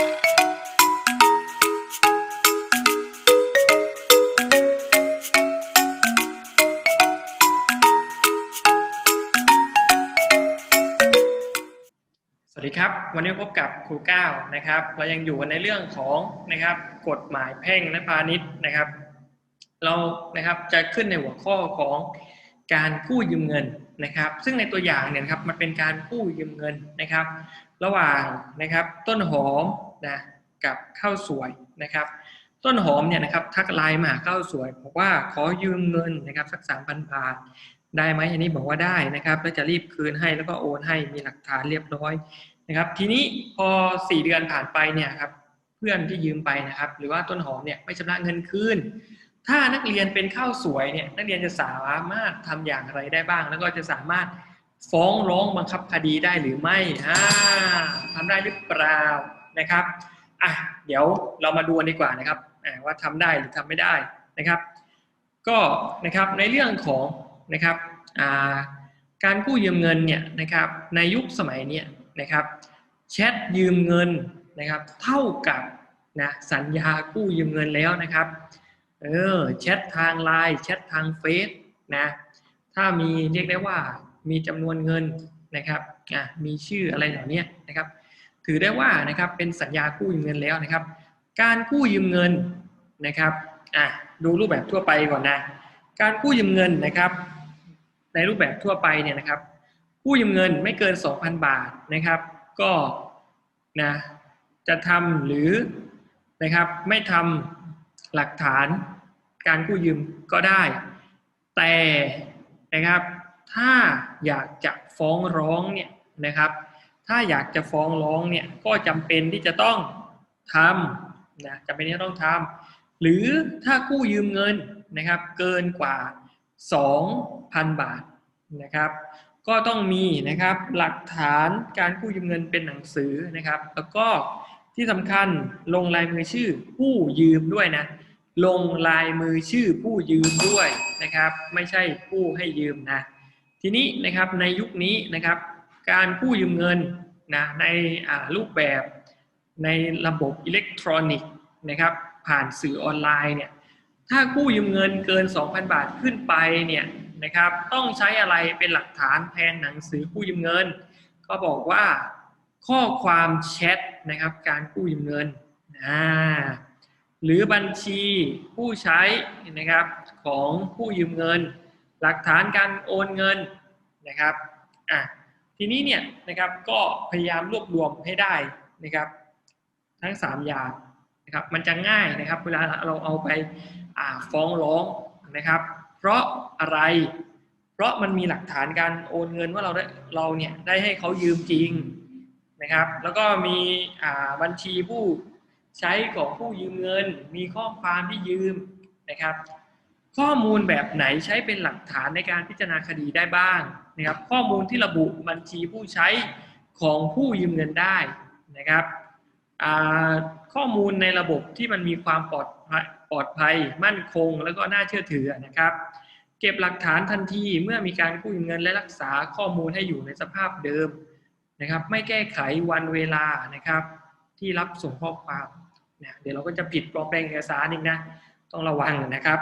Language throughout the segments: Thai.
สวัสดีครับวันนี้พบกับครูก้าวนะครับเรายังอยู่กันในเรื่องของนะครับกฎหมายแพ่งและพาณิชย์นะครับ เรานะครับจะขึ้นในหัวข้อของการกู้ยืมเงินนะครับ ซึ่งในตัวอย่างเนี่ยครับมันเป็นการกู้ยืมเงินนะครับ ระหว่างนะครับต้นหอม นะกับข้าวสวยนะครับ ต้นหอมเนี่ยนะครับทักไลน์มาข้าวสวยบอกว่าขอยืมเงินนะครับสักสามพันบาทได้ไหมอันนี้บอกว่าได้นะครับแล้วจะรีบคืนให้แล้วก็โอนให้มีหลักฐานเรียบร้อยนะครับ ทีนี้พอสี่เดือนผ่านไปเนี่ยครับเพื่อนที่ยืมไปนะครับ หรือว่าต้นหอมเนี่ยไม่ชำระเงินคืนถ้านักเรียนเป็นข้าวสวยเนี่ยนักเรียนจะสามารถทำอย่างไรได้บ้าง แล้วก็จะสามารถฟ้องร้องบังคับคดีได้หรือไม่อ่าทำได้หรือเปล่า นะครับอะเดี๋ยวเรามาดูกันดีกว่านะครับอ่าว่าทำได้หรือทำไม่ได้นะครับ ก็นะครับในเรื่องของนะครับาการกู้ยืมเงินเนี่ยนะครับในยุคสมัยเนี้ยนะครับแชทยืมเงินนะครับเท่ากับนะสัญญากู้ยืมเงินแล้วนะครับเออแชททางไลน์แชททางเฟซนะถ้ามีเรียกได้ว่ามีจำนวนเงินนะครับอะมีชื่ออะไรเหล่านี้นะครับ ถือได้ว่านะครับเป็นสัญญากู้ยืมเงินแล้วนะครับ การกู้ยืมเงินนะครับอะดูรูปแบบทั่วไปก่อนนะ การกู้ยืมเงินนะครับ ในรูปแบบทั่วไปเนี่ยนะครับกู้ยืมเงินไม่เกิน 2,000 บาทนะครับ ก็นะจะทำหรือนะครับไม่ทำหลักฐานการกู้ยืมก็ได้ แต่นะครับถ้าอยากจะฟ้องร้องเนี่ยนะครับ ถ้าอยากจะฟ้องร้องเนี่ยก็จำเป็นที่จะต้องทำนะจำเป็นที่จะต้องทำหรือถ้ากู้ยืมเงินนะครับเกินกว่า 2,000 บาทนะครับก็ต้องมีนะครับหลักฐานการกู้ยืมเงินเป็นหนังสือนะครับ แล้วก็ที่สำคัญลงลายมือชื่อผู้ยืมด้วยนะลงลายมือชื่อผู้ยืมด้วยนะครับ ไม่ใช่ผู้ให้ยืมนะทีนี้นะครับในยุคนี้นะครับ การกู้ยืมเงินนะในรูปแบบในระบบอิเล็กทรอนิกส์นะครับผ่านสื่อออนไลน์เนี่ยถ้ากู้ยืมเงินเกิน 2,000 บาทขึ้นไปเนี่ยนะครับต้องใช้อะไรเป็นหลักฐานแทนหนังสือกู้ยืมเงิน ก็บอกว่าข้อความแชทนะครับการกู้ยืมเงินอ่าหรือบัญชีผู้ใช้นะครับของผู้ยืมเงิน หลักฐานการโอนเงินนะครับอะ ทีนี้เนี่ยนะครับก็พยายามรวบรวมให้ได้นะครับ ทั้ง 3 อย่างนะครับมันจะง่ายนะครับเวลาเราเอาไปอ่าฟ้องร้องนะครับ เพราะอะไร เพราะมันมีหลักฐานการโอนเงินว่าเราได้เราเนี่ยได้ให้เขายืมจริงนะครับ แล้วก็มีอ่าบัญชีผู้ใช้ของผู้ยืมเงิน มีข้อความที่ยืมนะครับ ข้อมูลแบบไหนใช้เป็นหลักฐานในการพิจารณาคดีได้บ้างนะครับ ข้อมูลที่ระบุบัญชีผู้ใช้ของผู้ยืมเงินได้นะครับข้อมูลในระบบที่มันมีความปลอดภัยปลอดภัย มั่นคง แล้วก็น่าเชื่อถือนะครับ เก็บหลักฐานทันทีเมื่อมีการกู้ยืมเงินและรักษาข้อมูลให้อยู่ในสภาพเดิมนะครับ ไม่แก้ไขวันเวลานะครับ ที่รับส่งข้อความนะเดี๋ยวเราก็จะผิดปลอมแปลงเอกสารอีกนะ ต้องระวังนะครับ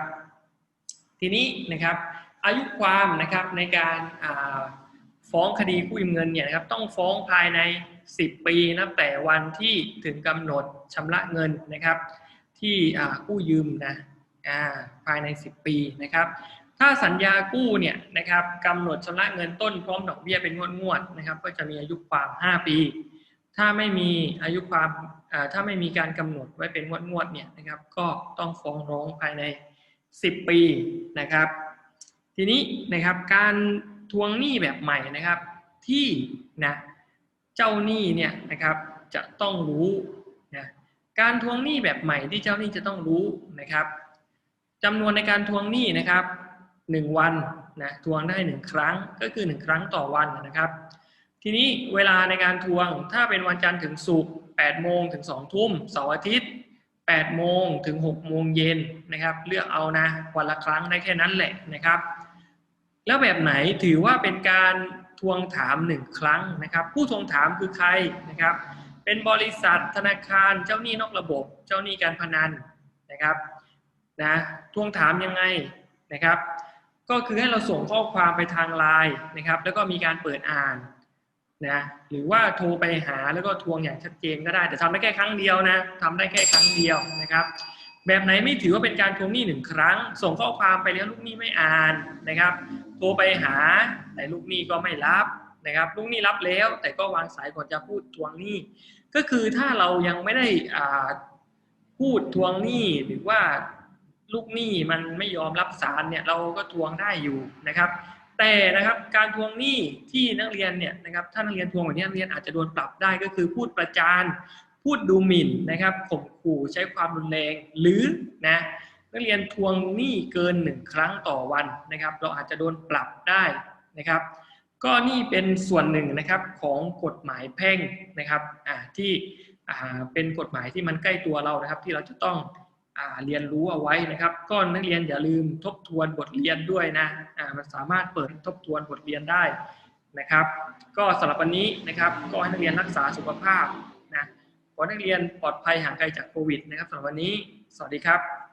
ทีนี้นะครับอายุความนะครับในการฟ้องคดีกู้ยืมเงินเนี่ยนะครับต้องฟ้องภายใน 10 ปีนับแต่วันที่ถึงกำหนดชำระเงินนะครับ ที่กู้ยืมนะภายใน 10 ปีนะครับ ถ้าสัญญากู้เนี่ยนะครับกำหนดชำระเงินต้นพร้อมดอกเบี้ยเป็นงวดๆนะครับ ก็จะมีอายุความ 5 ปี ถ้าไม่มีอายุความถ้าไม่มีการกำหนดไว้เป็นงวดๆเนี่ยนะครับ ก็ต้องฟ้องร้องภายใน 10 ปีนะครับ ทีนี้นะครับการทวงหนี้แบบใหม่นะครับที่นะเจ้าหนี้เนี่ยนะครับจะต้องรู้นะการทวงหนี้แบบใหม่ที่เจ้าหนี้จะต้องรู้นะครับจำนวนในการทวงหนี้นะครับหนึ่งวันนะทวงได้หนึ่งครั้งก็คือหนึ่งครั้งต่อวันนะครับ ทีนี้เวลาในการทวงถ้าเป็นวันจันทร์ถึงศุกร์8โมงถึง2ทุ่มเสาร์อาทิตย์ 8โมงถึง6โมงเย็นนะครับ เลือกเอานะวันละครั้งได้แค่นั้นแหละนะครับ แล้วแบบไหนถือว่าเป็นการทวงถามหนึ่งครั้งนะครับ ผู้ทวงถามคือใครนะครับเเป็นบริษัทธนาคารเจ้าหนี้นอกระบบ เจ้าหนี้การพนันนะครับนะทวงถามยังไงนะครับ ก็คือให้เราส่งข้อความไปทางไลน์นะครับ แล้วก็มีการเปิดอ่าน นะหรือว่าโทรไปหาแล้วก็ทวงอย่างชัดเจนก็ได้ แต่ทำได้แค่ครั้งเดียวนะทำได้แค่ครั้งเดียวนะครับ แบบไหนไม่ถือว่าเป็นการทวงหนี้หนึ่งครั้ง ส่งข้อความไปแล้วลูกหนี้ไม่อ่านนะครับ โทรไปหาแต่ลูกหนี้ก็ไม่รับนะครับลูกหนี้รับแล้ว แต่ก็วางสายก่อนจะพูดทวงหนี้ ก็คือถ้าเรายังไม่ได้พูดทวงหนี้หรือว่าลูกหนี้มันไม่ยอมรับสารเนี่ยเราก็ทวงได้อยู่นะครับ แต่นะครับการทวงหนี้ที่นักเรียนเนี่ยนะครับถ้านักเรียนทวงแบบนี้นักเรียนอาจจะโดนปรับได้ก็คือพูดประจานพูดดูหมิ่นนะครับข่มขู่ใช้ความรุนแรงหรือนะนักเรียนทวงหนี้เกินหนึ่งครั้งต่อวันนะครับ เราอาจจะโดนปรับได้นะครับ ก็นี่เป็นส่วนหนึ่งนะครับของกฎหมายแพ่งนะครับที่เป็นกฎหมายที่มันใกล้ตัวเรานะครับ ที่เราจะต้อง เรียนรู้เอาไว้นะครับ ก็นักเรียนอย่าลืมทบทวนบทเรียนด้วยนะอ่ามันสามารถเปิดทบทวนบทเรียนได้นะครับ ก็สำหรับวันนี้นะครับ ก็ให้นักเรียนรักษาสุขภาพนะขอให้นักเรียนปลอดภัยห่างไกลจากโควิดนะครับสำหรับวันนี้ สวัสดีครับ